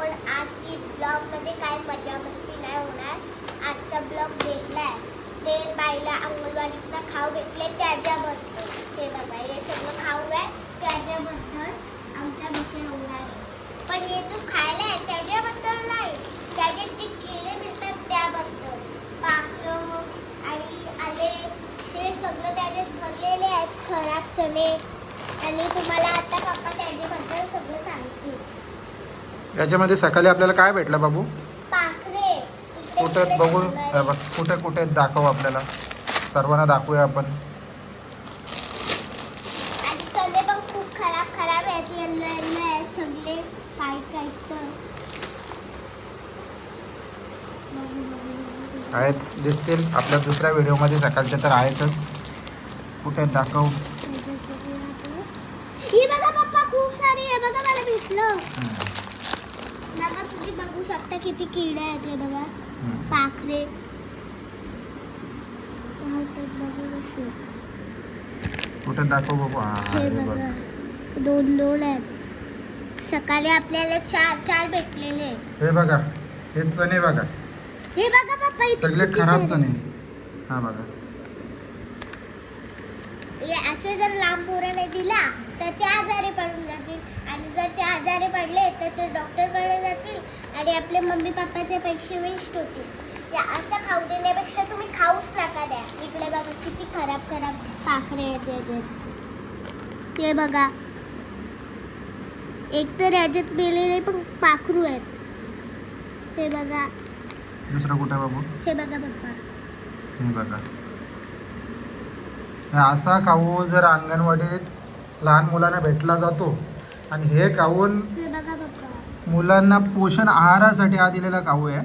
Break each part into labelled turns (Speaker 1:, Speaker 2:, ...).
Speaker 1: पण आज ही ब्लॉगमध्ये काय मजा मस्ती नाही होणार. आजचा ब्लॉग भेटला आहे ते बाईला अंगणवाडीतनं खाऊ भेटले त्याच्याबद्दल. ते बघा हे सगळं खाऊ आहे त्याच्याबद्दल आमचा विषय होणार आहे. पण हे जो खायला आहे त्याच्याबद्दल नाही. त्याच्यात जे किडे मिळतात त्याबद्दल. पाखरं आणि आले हे सगळं त्याच्यात भरलेले आहेत खराब चणे. आणि तुम्हाला आता पप्पा त्याच्याबद्दल सगळं सांगतील.
Speaker 2: याच्यामध्ये सकाळी आपल्याला काय भेटलं बाबू? कुठे बघू? कुठे कुठे दाखव आपल्याला? सर्वांना दाखवूया आपण.
Speaker 1: आहेत
Speaker 2: दिसतील. आपल्या दुसऱ्या व्हिडिओमध्ये सकाळचे तर आहेतच. कुठे दाखव?
Speaker 1: ही बघा पप्पा खूप सारी आहे बघा मला भेटलं. बघा शकता किती किडे आहेत हे बघा. पाखरे.
Speaker 2: कुठे दाखव बाबू बघ.
Speaker 1: दोन दोन आहेत. सकाळी आपल्याला चार चार भेटलेले.
Speaker 2: हे बघा. हे चणे बघा.
Speaker 1: हे बघा पप्पा
Speaker 2: सगळे खराब. चणे. हा बघा.
Speaker 1: असे जर लांब पोरं नाही दिला तर ते आजारी पडून जातील. आणि जर ते आजारी पडले तर ते डॉक्टरकडे जातील आणि आपले मम्मी पप्पाचे पैसे वेस्ट होतील. या असं खाऊ देण्यापेक्षा तुम्ही खाऊच नका द्या. इकडे बघा किती खराब खराब पाखरे आहेत याच्यात ते बघा. एक तर याच्यात मेलेले पण पाखरू आहेत. हे बघा.
Speaker 2: दुसरं कुठे बाबू?
Speaker 1: हे बघा पप्पा.
Speaker 2: हे बघा. असा खाऊ जर अंगणवाडीत लहान मुलांना भेटला जातो आणि हे
Speaker 1: पप्पा.
Speaker 2: मुलांना पोषण आहारासाठी हा दिलेला काऊ आहे.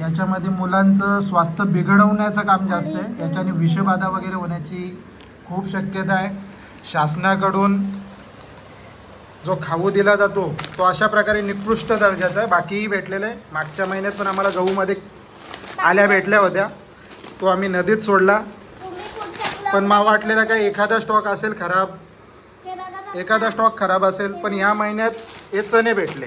Speaker 2: याच्यामध्ये मुलांचं स्वास्थ्य बिघडवण्याचं काम जास्त आहे. याच्याने विषबाधा वगैरे होण्याची खूप शक्यता आहे. शासनाकडून जो खाऊ दिला जातो तो अशा प्रकारे निकृष्ट दर्जाचा आहे. बाकीही भेटलेलं आहे. मागच्या महिन्यात पण आम्हाला गहूमध्ये आल्या भेटल्या होत्या. तो आम्ही नदीत सोडला. पण मला वाटलेला काय एखादा स्टॉक असेल खराब एखादा स्टॉक खराब असेल पण या महिन्यात हे चणे भेटले.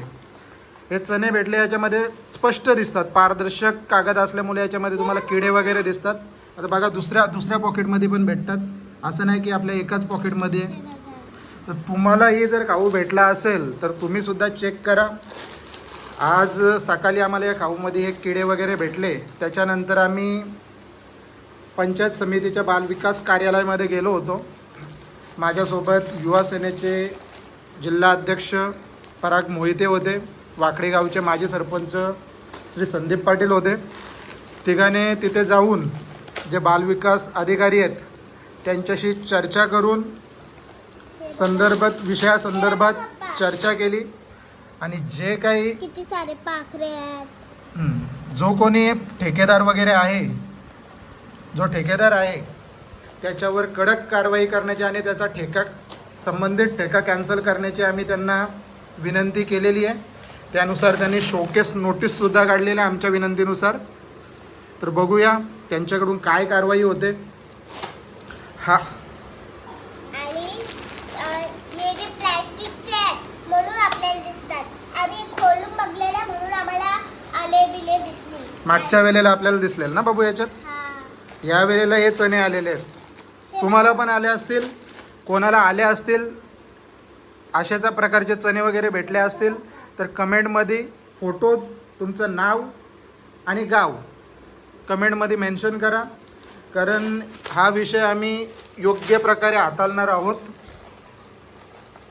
Speaker 2: हे चणे भेटले याच्यामध्ये स्पष्ट दिसतात. पारदर्शक कागद असल्यामुळे याच्यामध्ये तुम्हाला किडे वगैरे दिसतात. आता बघा दुसऱ्या दुसऱ्या पॉकेटमध्ये पण भेटतात. असं नाही की आपल्या एकाच पॉकेटमध्ये तर तुम्हालाही जर खाऊ भेटला असेल तर तुम्हीसुद्धा चेक करा. आज सकाळी आम्हाला या खाऊमध्ये हे किडे वगैरे भेटले. त्याच्यानंतर आम्ही पंचायत समितीच्या बालविकास कार्यालयामध्ये गेलो होतो. माझ्यासोबत युवा सेनेचे जिल्हा अध्यक्ष पराग मोहिते होते. वाकडे गावचे माजी सरपंच श्री संदीप पाटील होते. तिघाने तिथे जाऊन जे बालविकास अधिकारी आहेत त्यांच्याशी चर्चा करून संदर्भात विषयासंदर्भात चर्चा केली. आणि जे काही
Speaker 1: किती सारे पाखरे आहेत.
Speaker 2: जो कोणी ठेकेदार वगैरे आहे जो ठेकेदार आहे त्याच्यावर कडक कारवाई करण्याची आणि त्याचा ठेका संबंधित ठेका कॅन्सल करण्याची आम्ही त्यांना विनंती केलेली आहे. त्यानुसार त्यांनी शोकेस नोटीससुद्धा काढलेली आहे आमच्या विनंतीनुसार. तर बघूया त्यांच्याकडून काय कारवाई होते. हा. मागच्या वेळेला आपल्याला दिसलेलं ना बाबू याच्यात? या वेळेला हे चणे आलेले आहेत. तुम्हाला पण आले असतील कोणाला आले असतील अशाचा प्रकारचे चणे वगैरे भेटले असतील तर कमेंटमध्ये फोटोज तुमचं नाव आणि गाव कमेंटमध्ये मेन्शन करा. कारण हा विषय आम्ही योग्य प्रकारे हाताळणार आहोत.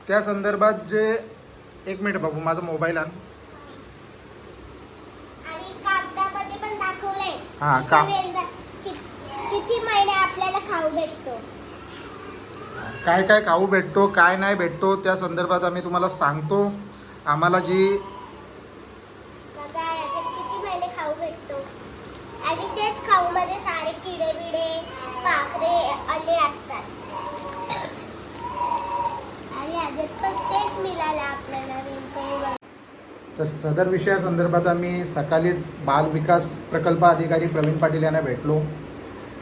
Speaker 2: त्या संदर्भात जे एक मिनिट बाबू माझा मोबाईल आण. हा, कि-
Speaker 1: किती महिने आपल्याला खाऊ भेटतो?
Speaker 2: काय काय खाऊ भेटतो काय नाही भेटतो त्या संदर्भात आम्ही तुम्हाला सांगतो. आम्हाला जी
Speaker 1: बघा याच्यात किती महिने खाऊ भेटतो? आणि तेच खाऊ मध्ये सारे किडे बिडे पाखरे आले असतात. आणि याच्यात पण तेच मिळालं आपल्याला नेमकं
Speaker 2: तर सदर विषयासंदर्भात आम्ही सकाळीच बाल विकास प्रकल्प अधिकारी प्रवीण पाटील यांना भेटलो.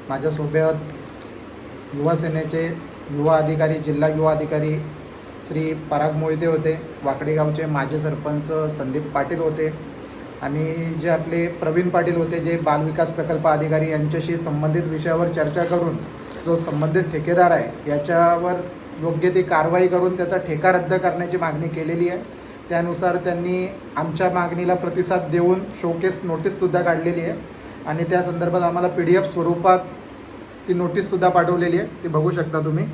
Speaker 2: माझ्यासोबत युवासेनेचे युवा अधिकारी जिल्हा युवा अधिकारी श्री पराग मोहिते होते वाकडेगावचे माजी सरपंच संदीप पाटील होते. आणि जे आपले प्रवीण पाटील होते जे बालविकास प्रकल्प अधिकारी यांच्याशी संबंधित विषयावर चर्चा करून जो संबंधित ठेकेदार आहे याच्यावर योग्य ती कारवाई करून त्याचा ठेका रद्द करण्याची मागणी केलेली आहे. त्यानुसार त्यांनी आमच्या मागणीला प्रतिसाद देऊन शोकेस नोटीससुद्धा काढलेली आहे. आणि त्या संदर्भात आम्हाला पी डी एफ स्वरूपात ती नोटीससुद्धा पाठवलेली आहे. ती बघू शकता तुम्ही.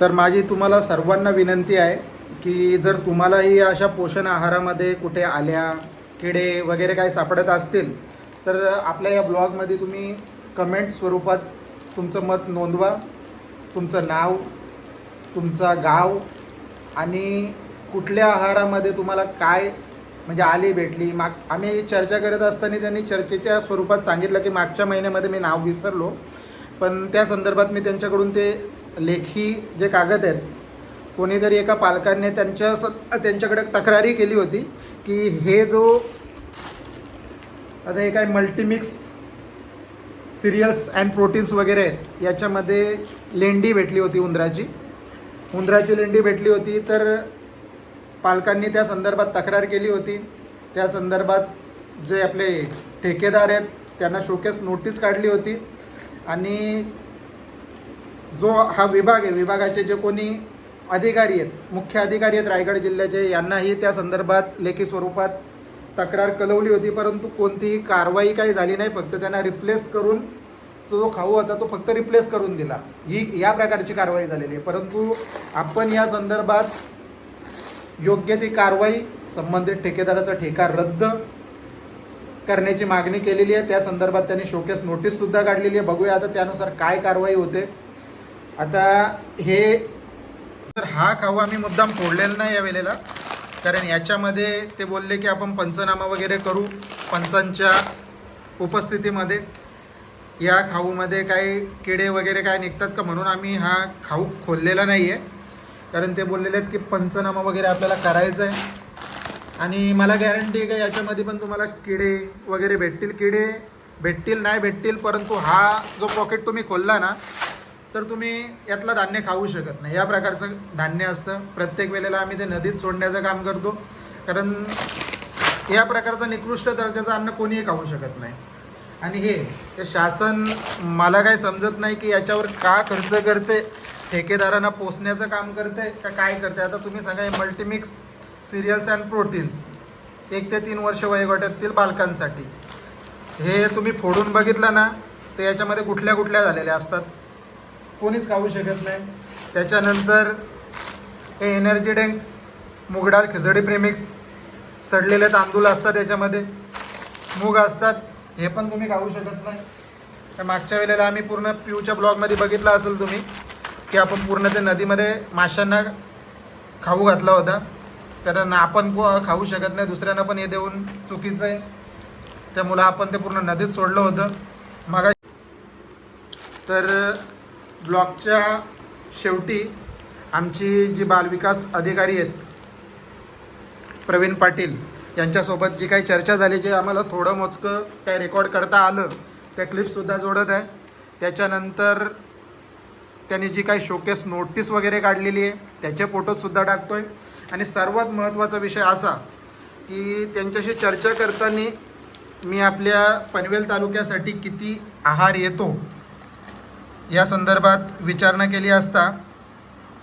Speaker 2: तर माझी तुम्हाला सर्वांना विनंती आहे की जर तुम्हालाही अशा पोषण आहारामध्ये कुठे आल्या किडे वगैरे काही सापडत असतील तर आपल्या या ब्लॉगमध्ये तुम्ही कमेंट स्वरूपात तुमचं मत नोंदवा. तुमचं नाव तुमचा गाव आणि कुठल्या आहारामध्ये तुम्हाला काय म्हणजे आली भेटली? माग आम्ही चर्चा करत असताना त्यांनी चर्चेच्या स्वरूपात सांगितलं की मागच्या महिन्यामध्ये मी नाव विसरलो. पण त्या संदर्भात मी त्यांच्याकडून ते लेखी जे कागद आहेत कोणीतरी एका पालकांनी त्यांच्या स त्यांच्याकडे तक्रारी केली होती की हे जो आता हे काय मल्टीमिक्स सिरियल्स अँड प्रोटीन्स वगैरे आहेत याच्यामध्ये लेंडी भेटली होती उंदराची. उंदराची लेंडी भेटली होती तर पालकांनी त्या संदर्भात तक्रार केली होती. त्या संदर्भात जे आपले ठेकेदार आहेत त्यांना शोकेस नोटीस काढली होती. आणि जो हा विभाग आहे विभागाचे जे कोणी अधिकारी आहेत मुख्य अधिकारी आहेत रायगड जिल्ह्याचे यांनाही त्या संदर्भात लेखी स्वरूपात तक्रार कळवली होती. परंतु कोणतीही कारवाई काही झाली नाही फक्त त्यांना रिप्लेस करून तो जो खाऊ होता तो फक्त रिप्लेस करून दिला. ही या प्रकारची कारवाई झालेली आहे. परंतु आपण या संदर्भात योग्य ती कारवाई संबंधित ठेकेदाराचा ठेका रद्द करण्याची मागणी केलेली आहे. त्या संदर्भात त्यांनी शोकेस नोटीससुद्धा काढलेली आहे. बघूया आता त्यानुसार काय कारवाई होते. आता हे तर हा खाऊ आम्ही मुद्दाम फोडलेला नाही या वेळेला. कारण याच्यामध्ये ते बोलले की आपण पंचनामा वगैरे करू पंचांच्या उपस्थितीमध्ये. या खाऊमध्ये काही किडे वगैरे काय निघतात का म्हणून आम्ही हा खाऊ खोललेला नाही आहे कारण ते बोललेले आहेत की पंचनामा वगैरे आपल्याला करायचं आहे आणि मला गॅरंटी आहे का याच्यामध्ये पण तुम्हाला किडे वगैरे भेटतील? किडे भेटतील नाही भेटतील परंतु हा जो पॉकेट तुम्ही खोलला ना तर तुम्ही यातलं धान्य खाऊ शकत नाही. या प्रकारचं धान्य असतं. प्रत्येक वेळेला आम्ही ते नदीत सोडण्याचं काम करतो. कारण या प्रकारचं निकृष्ट दर्जाचं अन्न कोणीही खाऊ शकत नाही. आणि हे शासन मला काही समजत नाही की याच्यावर का खर्च करते ठेकेदारांना पोचण्याचं काम करते का काय करते? आता तुम्ही सांगा मल्टीमिक्स सिरियल्स अँड प्रोटीन्स एक ते तीन वर्ष वयोगटातील बालकांसाठी. हे तुम्ही फोडून बघितलं ना तर याच्यामध्ये कुठल्या कुठल्या झालेल्या असतात? कोणीच खाऊ शकत नाही. त्याच्यानंतर हे एनर्जी ड्रिंक्स मुगडाळ खिचडी प्रेमिक्स सडलेले तांदूळ असतात याच्यामध्ये. मूग असतात हे पण तुम्ही खाऊ शकत नाही. तर मागच्या वेळेला आम्ही पूर्ण पिऊच्या ब्लॉगमध्ये बघितलं असेल तुम्ही की आपण पूर्ण ते नदीमध्ये माशांना खाऊ घातला होता. कारण आपण खाऊ शकत नाही दुसऱ्यांना पण हे देऊन चुकीचं आहे. त्यामुळं आपण ते पूर्ण नदीत सोडलं होतं. मग तर ब्लॉकच्या शेवटी आमची जी बालविकास अधिकारी आहेत प्रवीण पाटील यांच्यासोबत जी काही चर्चा झाली जे आम्हाला थोडं मोजकं काय रेकॉर्ड करता आलं त्या क्लिपसुद्धा जोडत आहे. त्याच्यानंतर त्यांनी जी काही शोकेस नोटीस वगैरे काढलेली आहे त्याचे फोटोजसुद्धा टाकतो आहे आणि सर्वात महत्त्वाचा विषय असा की त्यांच्याशी चर्चा करताना मी आपल्या पनवेल तालुक्यासाठी किती आहार येतो या संदर्भात विचारणा केली असता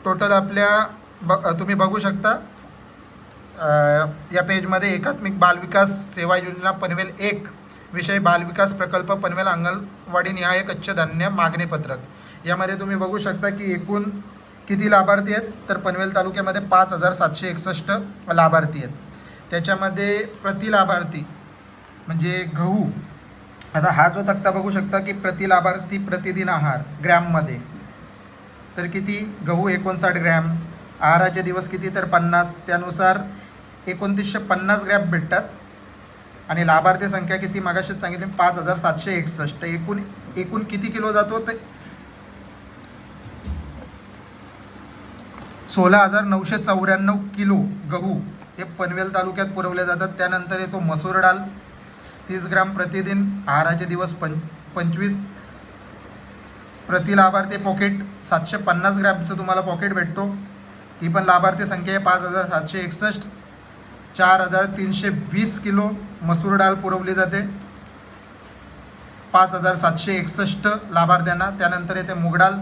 Speaker 2: टोटल आपल्या ब तुम्ही बघू शकता. या पेजमध्ये एकात्मिक बालविकास सेवा योजना पनवेल एक विषय बालविकास प्रकल्प पनवेल अंगणवाडी निहाय कच्चे धान्य मागणी पत्रक. यामध्ये तुम्ही बघू शकता की एकूण किती लाभार्थी आहेत तर पनवेल तालुक्यामध्ये पाच हजार सातशे एकसष्ट लाभार्थी आहेत. त्याच्यामध्ये प्रति लाभार्थी म्हणजे गहू आता हा जो तक्ता बघू शकता की प्रति लाभार्थी प्रतिदिन आहार ग्रॅममध्ये तर किती? गहू एकोणसाठ ग्रॅम आहाराचे दिवस किती? तर पन्नास. त्यानुसार एकोणतीसशे पन्नास ग्रॅप भेटतात. आणि लाभार्थी संख्या किती? मागाशीच सांगितली पाच हजार सातशे एकसष्ट. एकूण एकूण किती किलो जातो? ते सोळा हजार नऊशे चौऱ्याण्णव किलो गहू हे पनवेल तालुक्यात पुरवले जातात. त्यानंतर येतो मसूर डाळ तीस ग्राम प्रतिदिन आहाराचे दिवस पं पंचवीस. प्रति लाभार्थी पॉकेट सातशे पन्नास ग्रॅमचं तुम्हाला पॉकेट भेटतो. ती पण लाभार्थी संख्या आहे पाच हजार सातशे एकसष्ट. चार हजार तीनशे वीस किलो मसूर डाळ पुरवली जाते. पाच हजार सातशे एकसष्ट लाभार्थ्यांना त्यानंतर येते मुगडाल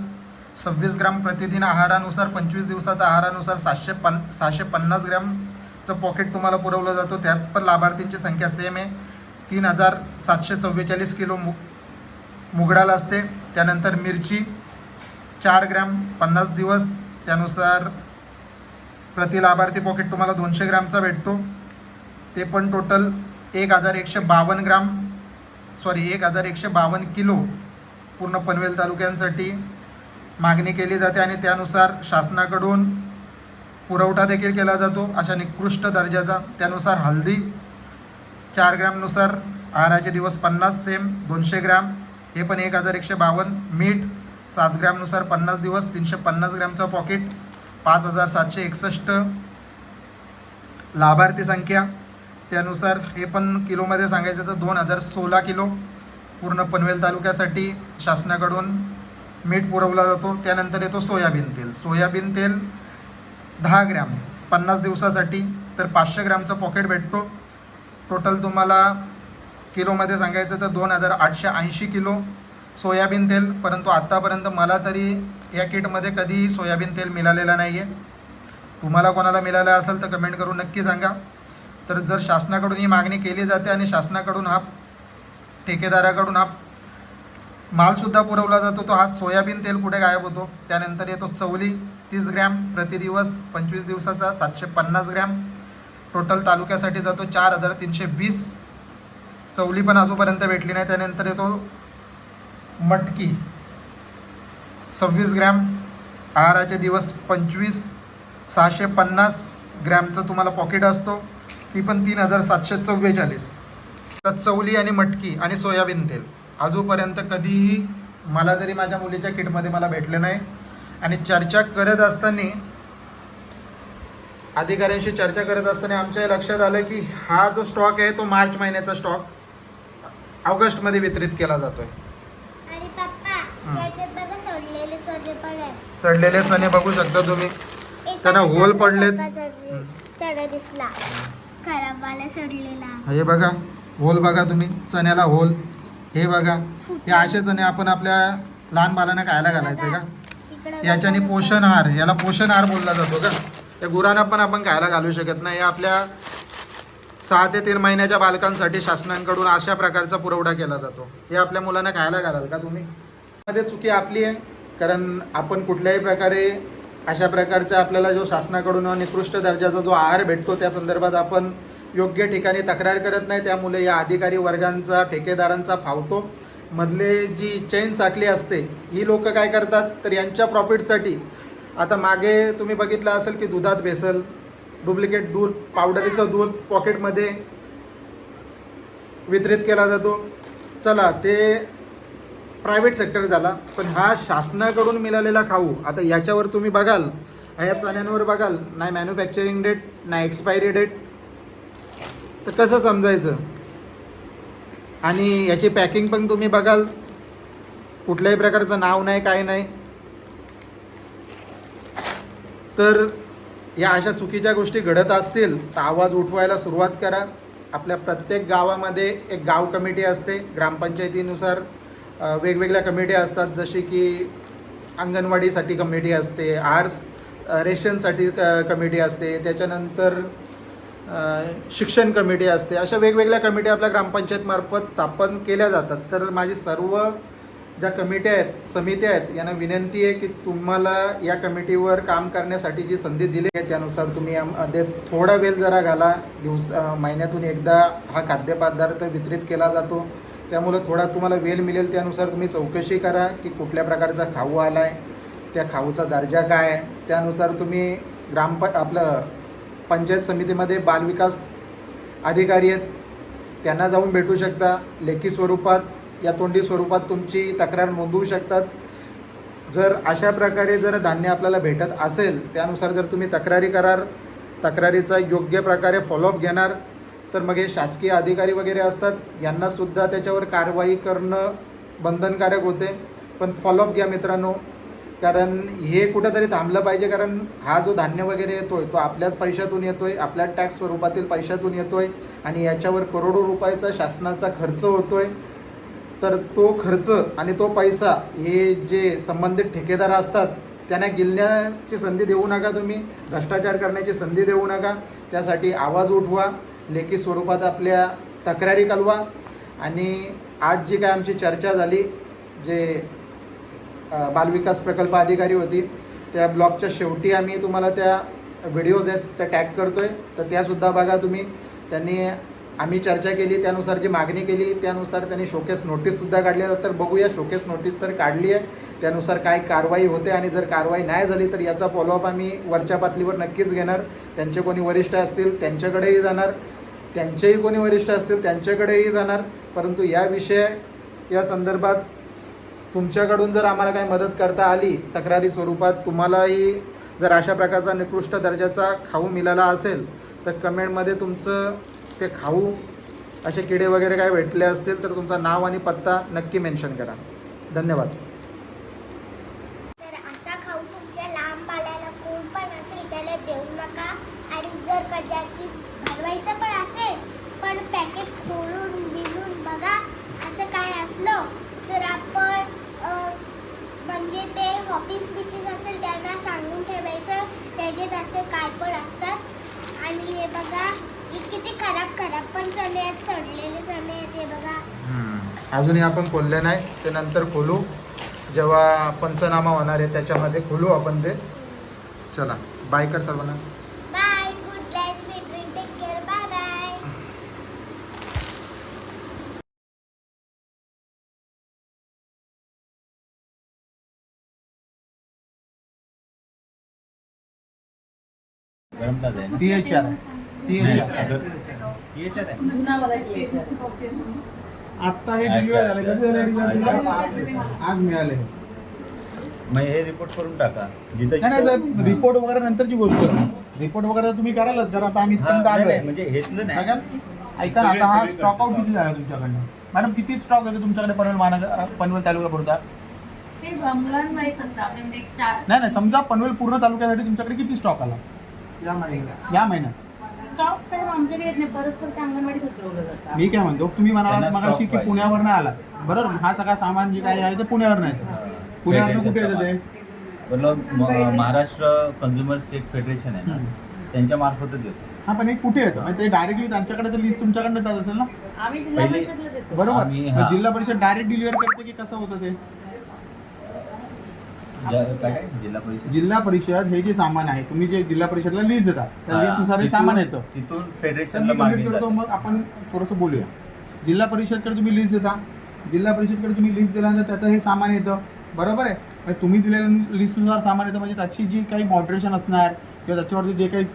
Speaker 2: सव्वीस ग्राम प्रतिदिन आहारानुसार पंचवीस दिवसाचा आहारानुसार सातशे पन सहाशे पन्नास ग्रॅमचं पॉकेट तुम्हाला पुरवलं जातो. त्यात पण लाभार्थींची संख्या सेम आहे. तीन हजार सातशे चव्वेचाळीस किलो मु मुगडाल असते. त्यानंतर मिरची चार ग्रॅम पन्नास दिवस. त्यानुसार प्रति लाभार्थी पॉकेट तुम्हाला दोनशे ग्रॅमचा भेटतो. ते पण टोटल एक हजार एकशे बावन्न ग्राम सॉरी एक हजार एकशे बावन्न किलो पूर्ण पनवेल तालुक्यांसाठी मागणी केली जाते आणि त्यानुसार शासनाकडून पुरवठा देखील केला जातो अशा निकृष्ट दर्जाचा. त्यानुसार हल्दी चार ग्रॅमनुसार आहाराचे दिवस पन्नास सेम दोनशे ग्रॅम हे पण एक हजार एकशे बावन्न. मीठ सात ग्रॅमनुसार पन्नास दिवस तीनशे पन्नास ग्रॅमचं पॉकेट पाच हजार सातशे एकसष्ट लाभार्थी संख्या. त्यानुसार हे पण किलोमध्ये सांगायचं तर दोन हजार सोळा किलो पूर्ण पनवेल तालुक्यासाठी शासनाकडून मीठ पुरवला जातो. त्यानंतर येतो सोयाबीन तेल. सोयाबीन तेल दहा ग्रॅम पन्नास दिवसासाठी. तर पाचशे ग्रॅमचं पॉकेट भेटतो. टोटल तुम्हाला किलोमध्ये सांगायचं तर दोन हजार आठशे ऐंशी किलो सोयाबीन तेल. परंतु आत्तापर्यंत मला तरी या किटमध्ये कधीही सोयाबीन तेल मिळालेलं नाही आहे तुम्हाला कोणाला मिळालं असेल तर कमेंट करून नक्की सांगा. तर जर शासनाकडून ही मागणी केली जाते आणि शासनाकडून हा ठेकेदाराकडून हा मालसुद्धा पुरवला जातो तो हा सोयाबीन तेल कुठे गायब होतो? त्यानंतर येतो चवली तीस ग्रॅम प्रतिदिवस पंचवीस दिवसाचा सातशे पन्नास ग्रॅम. टोटल तालुक्यासाठी जातो चार हजार तीनशे वीस. चवली पण अजूनपर्यंत भेटली नाही त्यानंतर येतो मटकी. सव्वीस ग्रॅम आहाराचे दिवस पंचवीस सहाशे पन्नास ग्रॅमचं तुम्हाला पॉकेट असतो. ती पण तीन हजार सातशे चव्वेचाळीस. तर चवली आणि मटकी आणि सोयाबीन तेल. अजूनपर्यंत कधीही मला तरी माझ्या मुलीच्या किटमध्ये मला भेटलं नाही. आणि चर्चा करत असताना अधिकाऱ्यांशी चर्चा करत असताना आमच्या लक्षात आलं की हा जो स्टॉक आहे तो मार्च महिन्याचा स्टॉक ऑगस्टमध्ये वितरित केला जातोय
Speaker 1: आणि पप्पा
Speaker 2: हं.
Speaker 1: याच्यात बघा
Speaker 2: सोडलेले चणे बघू शकता तुम्ही. त्यांना होल पडलेत. हं.
Speaker 1: चढ दिसला. खराब वाला सोडलेला
Speaker 2: हे बघा. होल बघा तुम्ही. चण्याला होल. हे बघा. हे असे चणे आपण आपल्या लहान बालांना खायला घालायचे का? याच्याने. पोषण आहार याला पोषण आहार बोलला जातो का? त्या गुरांना पण आपण खायला घालू शकत नाही. हे आपल्या सहा ते तीन महिन्याच्या बालकांसाठी शासनाकडून अशा प्रकारचा पुरवठा केला जातो. हे आपल्या मुलांना खायला घालाल का तुम्ही? मध्ये चुकी आपली आहे. कारण आपण कुठल्याही प्रकारे अशा प्रकारचा आपल्याला जो शासनाकडून निकृष्ट दर्जाचा जो आहार भेटतो त्या संदर्भात आपण योग्य ठिकाणी तक्रार करत नाही. त्यामुळे या अधिकारी वर्गांचा ठेकेदारांचा फावतो. मधले जी चैन साखली असते ही लोक काय करतात? तर यांच्या प्रॉफिटसाठी. आता मागे तुम्ही बघितलं असेल की दुधात भेसल डुप्लिकेट दूध पावडरीचं दूध पॉकेटमध्ये वितरित केला जातो. चला ते प्रायव्हेट सेक्टर झाला पण हा शासनाकडून मिळालेला खाऊ आता याच्यावर तुम्ही बघाल ह्या चण्यांवर बघाल नाही मॅन्युफॅक्चरिंग डेट नाही एक्सपायरी डेट तर कसं समजायचं? आणि याची पॅकिंग पण तुम्ही बघाल कुठल्याही प्रकारचं नाव नाही काय नाही. तर या अशा चुकीच्या गोष्टी घडत असतील तर आवाज उठवायला सुरुवात करा. आपल्या प्रत्येक गावामध्ये एक गाव कमिटी असते ग्रामपंचायतीनुसार. वेगवेगळ्या कमिटी असतात जशी की अंगणवाडीसाठी कमिटी असते आर्स रेशनसाठी क कमिटी असते त्याच्यानंतर शिक्षण कमिटी असते. अशा वेगवेगळ्या कमिटी आपल्या ग्रामपंचायतमार्फत स्थापन केल्या जातात. तर माझी सर्व ज्या कमिट्या आहेत समित्या आहेत यांना विनंती आहे की तुम्हाला या कमिटीवर काम करण्यासाठी जी संधी दिली आहे त्यानुसार तुम्ही यामध्ये थोडा वेळ जरा घाला. दिवस महिन्यातून एकदा हा खाद्यपदार्थ वितरित केला जातो. त्यामुळं थोडा तुम्हाला वेळ मिळेल त्यानुसार तुम्ही चौकशी करा की कुठल्या प्रकारचा खाऊ आला आहे त्या खाऊचा दर्जा काय आहे. त्यानुसार तुम्ही ग्रामप आपलं पंचायत समितीमध्ये बालविकास अधिकारी आहेत त्यांना जाऊन भेटू शकता. लेखी स्वरूपात या तोंडी स्वरूपात तुमची तक्रार नोंदवू शकतात. जर अशा प्रकारे जर धान्य आपल्याला भेटत असेल त्यानुसार जर तुम्ही तक्रारी करार तक्रारीचा योग्य प्रकारे फॉलोअप घेणार तर मग हे शासकीय अधिकारी वगैरे असतात यांनासुद्धा त्याच्यावर कारवाई करणं बंधनकारक होते. पण फॉलोअप घ्या मित्रांनो कारण हे कुठंतरी थांबलं पाहिजे कारण हा जो धान्य वगैरे येतो आहे तो आपल्याच पैशातून येतो आहे आपल्या टॅक्स स्वरूपातील पैशातून येतो आहे आणि याच्यावर करोडो रुपयाचा शासनाचा खर्च होतो आहे तर तो खर्च आणि तो पैसा हे जे संबंधित ठेकेदार असतात त्यांना गिलण्याची संधी देऊ नका तुम्ही भ्रष्टाचार करण्याची संधी देऊ नका. त्यासाठी आवाज उठवा. लेखी स्वरूपात आपल्या तक्रारी कळवा आणि आज जी काय आमची चर्चा झाली जे बालविकास प्रकल्प अधिकारी होती त्या ब्लॉगच्या शेवटी आम्ही तुम्हाला त्या व्हिडिओज आहेत त्या टॅग करतो आहे तर त्यासुद्धा बघा तुम्ही. त्यांनी आम्ही चर्चा केली त्यानुसार जी मागणी केली त्यानुसार त्यांनी शोकेस नोटीससुद्धा काढली. आहे. तर बघूया शोकेस नोटीस तर काढली आहे. त्यानुसार काय कारवाई होते आणि जर कारवाई नाही झाली तर याचा फॉलोअप आम्ही वरच्या पातळीवर नक्कीच घेणार. त्यांचे कोणी वरिष्ठ असतील त्यांच्याकडेही जाणार. त्यांचेही कोणी वरिष्ठ असतील त्यांच्याकडेही जाणार. परंतु या विषय या संदर्भात तुमच्याकडून जर आम्हाला काही मदत करता आली तक्रारी स्वरूपात तुम्हालाही जर अशा प्रकारचा निकृष्ट दर्जाचा खाऊ मिळाला असेल तर कमेंटमध्ये तुमचं ते खाऊ असे किडे वगैरे काय भेटले असतील तर तुमचं नाव आणि पत्ता नक्की मेन्शन करा. धन्यवाद
Speaker 1: तर असा खाऊ तुमच्या लांब आल्याला कोण पण असेल त्याला देऊ नका आणि जर कदाचित भरवायचं पण असेल पण पॅकेट खोलून बिलून बघा असं काय असलं तर आपण अं, म्हणजे ते ऑफिस बिफिस असेल त्यांना सांगून ठेवायचं त्याच्यात असं काय पण असतात आणि हे बघा किती खराब खराब पण चणे आहेत सडलेले चणे आहेत हे बघा.
Speaker 2: अजूनही आपण खोलले नाही ते नंतर खोलू. जेव्हा पंचनामा होणार आहे त्याच्यामध्ये खोलू आपण ते. चला बाय कर सर्वांना.
Speaker 1: Bye good night sweet dream take care bye bye
Speaker 3: गरम ताज आहे ना?
Speaker 2: टी एच आर आत्ता हे
Speaker 3: अच्छा,
Speaker 2: डिलिव्हर झालं कधी झालं?
Speaker 3: अच्छा.
Speaker 2: डिलिव्हर आज मिळाले.
Speaker 3: मग हे रिपोर्ट करून टाका. जिथं
Speaker 4: नाही साहेब रिपोर्ट वगैरे नंतरची गोष्ट. रिपोर्ट वगैरे तुम्ही करालच कारण आता आम्ही
Speaker 3: हा,
Speaker 4: आलोय
Speaker 3: म्हणजे नाही.
Speaker 4: ऐका ना आता हा स्टॉक आउट किती झाला तुमच्याकडनं? मॅडम किती स्टॉक आहे तुमच्याकडे पनवेल महानगर पनवेल तालुक्यापुरता
Speaker 5: ते मुलांवाईज असतं आपल्या म्हणजे एक चार
Speaker 4: नाही नाही समजा पनवेल पूर्ण तालुक्यासाठी तुमच्याकडे किती स्टॉक आला?
Speaker 2: या महिन्यात.
Speaker 4: या महिन्यात
Speaker 5: स्टॉक साहेब आमच्याकडे येत नाही. परस्पर ते अंगणवाडीत उतरवलं जातं
Speaker 4: मी काय म्हणतो तुम्ही म्हणाला
Speaker 3: त्यांना
Speaker 4: मगाशी की
Speaker 3: पाहिजे.
Speaker 4: पुण्यावरनं आला बरोबर हा सगळा सामान जे काही आहे ते पुण्यावरनं येतं पुण्यावरनं कुठे येतं ते?
Speaker 3: म- महाराष्ट्र कन्झ्युमर स्टेट फेडरेशन आहे ना. त्यांच्या मार्फतच येतो.
Speaker 4: हा पण हे कुठे येतं? म्हणजे ते डायरेक्टली त्यांच्याकडे तर लिस्ट तुमच्याकडे येतात असेल ना?
Speaker 5: आम्ही जिल्हा
Speaker 3: पहिले-
Speaker 5: परिषदला देतो.
Speaker 4: बरोबर.
Speaker 3: आम्ही-
Speaker 4: मग
Speaker 3: हा.
Speaker 4: जिल्हा परिषद डायरेक्ट डिलिव्हर करते की कसं होतं ते?
Speaker 3: जिल्हा परिषद?
Speaker 4: जिल्हा परिषद हे जे सामान आहे तुम्ही जे जिल्हा परिषदला लिस्ट देतात त्या
Speaker 3: हा,
Speaker 4: लिस्टनुसार हे सामान येतं.
Speaker 3: तिथून
Speaker 4: कंप्लीट करतो. मग आपण थोडंसं बोलूया. जिल्हा परिषदकडे तुम्ही लिस्ट देता. जिल्हा परिषदकडे तुम्ही लिस्ट दिल्यानंतर त्याचं हे सामान येतं. बरोबर आहे? म्हणजे तुम्ही दिलेल्या लिस्टनुसार सामान येतं. म्हणजे त्याची जी काही मॉडरेशन असणार किंवा त्याच्यावरती जे काही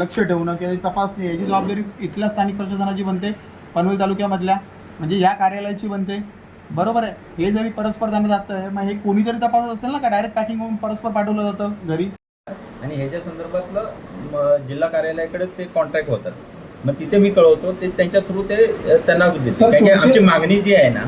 Speaker 4: लक्ष ठेवणं किंवा तपासणी याची जबाबदारी इथल्या स्थानिक प्रशासनाची बनते पनवेल तालुक्यामधल्या. म्हणजे या कार्यालयाची बनते. बरोबर आहे. हे जरी परस्पर त्यांना जातं आहे मग हे कोणीतरी तपासत असेल ना का? डायरेक्ट पॅकिंग होऊन परस्पर पाठवलं जातं घरी?
Speaker 3: आणि ह्याच्या संदर्भातलं जिल्हा कार्यालयाकडे ते कॉन्ट्रॅक्ट होतात मग तिथे मी कळवतो ते त्यांच्या थ्रू ते त्यांना देते. आमची मागणी जी आहे ना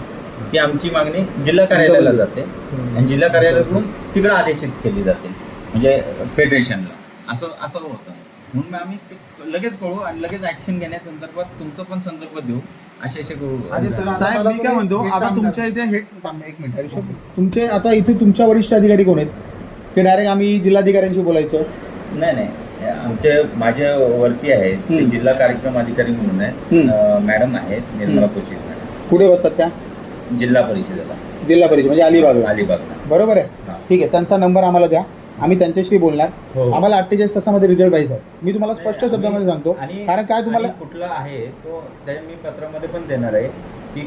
Speaker 3: ती आमची मागणी जिल्हा कार्यालयाला जाते. आणि जिल्हा कार्यालयाकडून तिकडे आदेशित केली जाते. म्हणजे फेडरेशनला असं असं होतं. म्हणून मग आम्ही लगेच कळू आणि लगेच ऍक्शन घेण्यासंदर्भात तुमचं पण संदर्भ देऊ. असे असे
Speaker 4: साहेब मी काय म्हणतो
Speaker 2: एक
Speaker 4: आता तुमच्या. इथे हे एक मिनिट. तुमचे आता इथे तुमच्या वरिष्ठ अधिकारी कोण आहेत? ते डायरेक्ट आम्ही जिल्हाधिकाऱ्यांशी बोलायचं.
Speaker 3: नाही नाही. आमचे माझे वरती आहेत. जिल्हा कार्यक्रम अधिकारी म्हणून आहेत. मॅडम आहेत निर्मला कोचिक मॅडम.
Speaker 4: कुठे बसतात त्या?
Speaker 3: जिल्हा परिषदेला.
Speaker 4: जिल्हा परिषद म्हणजे अलिबागला.
Speaker 3: अलिबागला.
Speaker 4: बरोबर आहे. ठीक आहे त्यांचा नंबर आम्हाला द्या. आम्ही त्यांच्याशी बोलणार.
Speaker 3: हो.
Speaker 4: आम्हाला अठ्ठेचाळीस तासामध्ये रिझल्ट पाहिजे मी तुम्हाला स्पष्ट शब्दामध्ये सांगतो.
Speaker 3: आणि
Speaker 4: कारण काय तुम्हाला
Speaker 3: कुठला आहे तो मी पत्रामध्ये पण देणार आहे की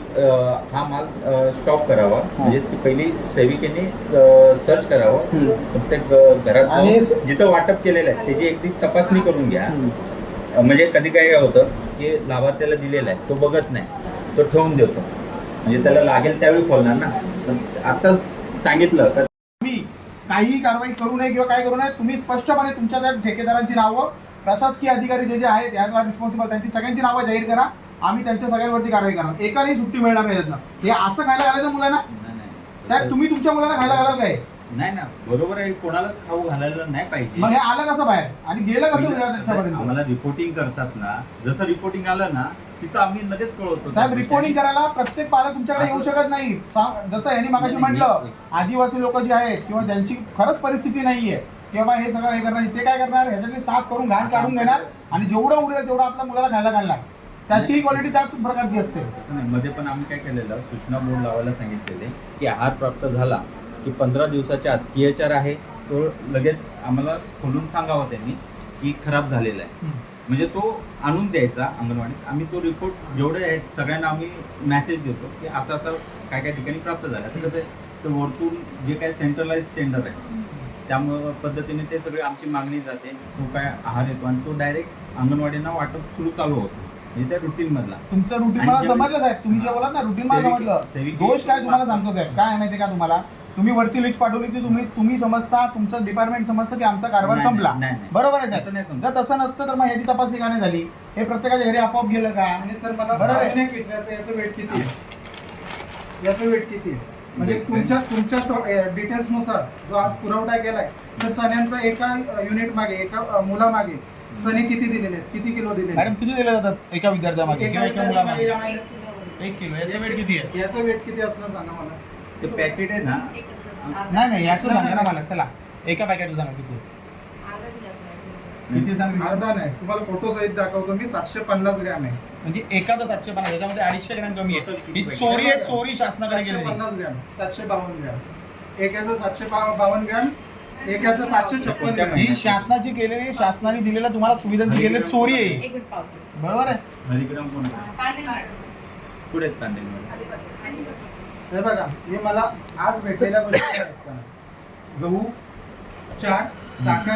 Speaker 3: हा माल स्टॉप करावा. म्हणजे पहिली सेविकेने सर्च करावं. प्रत्येक घरात जिथं वाटप केलेलं आहे त्याची एकदी तपासणी करून घ्या. म्हणजे कधी काय काय होतं की लाभार्थ्याला दिलेला आहे तो बघत नाही तो ठेवून देतो. म्हणजे त्याला लागेल त्यावेळी खोलणार ना. पण आता सांगितलं
Speaker 4: काहीही कारवाई करू नये किंवा काय करू नये तुम्ही स्पष्टपणे तुमच्या त्या ठेकेदारांची नावं प्रशासकीय अधिकारी जे जे आहेत याला रिस्पॉन्सिबल त्यांची सगळ्यांची नावं जाहीर करा. आम्ही त्यांच्या सगळ्यांवरती कारवाई करणार. एकालाही सुट्टी मिळणार नाही त्यातनं. हे असं खायला घालायचं मुलांना? साहेब तुम्ही तुमच्या मुलाला खायला घालाव काय?
Speaker 3: नाही ना बरोबर आहे कोणालाच खाऊ घालायला नाही पाहिजे.
Speaker 4: मग हे आलं कसं बाहेर? आणि गेलं कसं त्याच्यापर्यंत
Speaker 3: आम्हाला रिपोर्टिंग करतात ना जसं रिपोर्टिंग आलं ना तिथं आम्ही लगेच कळवतो.
Speaker 4: साहेब रिपोर्टिंग करायला प्रत्येक पालक तुमच्याकडे येऊ शकत नाही. सा- जसं यांनी मागाशी म्हटलं आदिवासी लोक जे आहेत किंवा ज्यांची खरंच परिस्थिती नाहीये किंवा हे सगळं हे करणार ते काय करणार? ह्याच्यातली साफ करून घाण काढून घेणार आणि जेवढं उरेल तेवढं आपल्या मुलाला खायला घालणार. त्याची क्वालिटी त्याच प्रकारची असते.
Speaker 3: तसं नाही मध्ये पण आम्ही काय केलेलं सूचना बोर्ड लावायला सांगितलेले की आहार प्राप्त झाला की पंधरा दिवसाच्या आत टीएचआर आहे तो लगेच आम्हाला खोलून सांगावा त्यांनी की खराब झालेला आहे. म्हणजे तो आणून द्यायचा अंगणवाडीत. आम्ही तो रिपोर्ट जेवढे आहेत सगळ्यांना आम्ही मेसेज देतो की असं असं काय काय ठिकाणी प्राप्त झालं. तर कसं आहे, ते वरतून जे काय सेंट्रलाइज टेंडर आहे त्यामुळे पद्धतीने ते सगळे आमची मागणी जाते. तो काय आहार येतो आणि तो डायरेक्ट अंगणवाडींना वाटप सुरू चालू होतो. म्हणजे त्या रुटीन मधला.
Speaker 4: तुमचं रुटीन मला समजलं साहेब. तुम्ही जे बोलात ना रुटीन मला समजलं. दोष काय तुम्हाला सांगतो साहेब? काय माहिती का तुम्हाला? तुम्ही वरती लिस्ट पाठवली की तुम्ही तुम्ही समजता तुमचं डिपार्टमेंट समजतं की आमचा कारभार
Speaker 3: नाही,
Speaker 4: संपला.
Speaker 3: नाही, नाही.
Speaker 4: बरोबर आहे
Speaker 3: तसं नाही
Speaker 4: साहेब
Speaker 3: समजत.
Speaker 4: जर तसं नसतं तर मग ह्याची तपासणी का नाही झाली? हे प्रत्येकाच्या घरी आपोआप गेलं का?
Speaker 2: आणि सर मला
Speaker 4: बरोबर आहे.
Speaker 2: अजून एक विचारायचं याचं वेट किती आहे? याचं वेट किती आहे? म्हणजे
Speaker 3: Weight
Speaker 2: तुमच्या तुमच्या डिटेल्सनुसार जो आज पुरवठा केलाय तर चण्यांचा एका युनिट मागे एका अ, मुलामागे चणे किती दिलेले आहेत? किती किलो दिलेले
Speaker 4: मॅडम
Speaker 2: आहेत?
Speaker 4: किती दिले जातात एका विद्यार्थ्यामागे
Speaker 2: एका
Speaker 4: किंवा एका मुलामागे?
Speaker 2: विद्यार्थ्यामागे
Speaker 4: एक किलो. याचं वेट किती आहे?
Speaker 2: याचं वेट किती असणार सांगा मला?
Speaker 3: ते पॅकेट आहे ना?
Speaker 4: नाही नाही याचं सांगा ना मला चला. एका पॅकेटचं सांगा किती. किती सांगा?
Speaker 2: अर्धा नाही. तुम्हाला फोटो सहित दाखवतो मी सातशे पन्नास ग्रॅम आहे.
Speaker 4: म्हणजे एकाचं सातशे पन्नास याच्यामध्ये अडीचशे ग्रॅम कमी आहे. ही चोरी आहे चोरी शासनाकडे
Speaker 2: सातशे
Speaker 4: गेलेली.
Speaker 2: पन्नास ग्रॅम सातशे बावन्न ग्रॅम. एक याचं सातशे बा- बावन्न ग्रॅम एक याचं सातशे छप्पन ग्रॅम.
Speaker 4: ही शासनाची केलेली शासनाने दिलेल्या तुम्हाला सुविधांची केलेली चोरी आहे.
Speaker 5: एक मिनिट पावतो
Speaker 4: बरोबर आहे.
Speaker 3: हरिक्रम कोण आहे?
Speaker 5: कांदे मॅडम
Speaker 3: कुठे आहेत कांदे?
Speaker 2: हे बघा हे मला आज भेटलेल्या गोष्टी? गहू चार साखर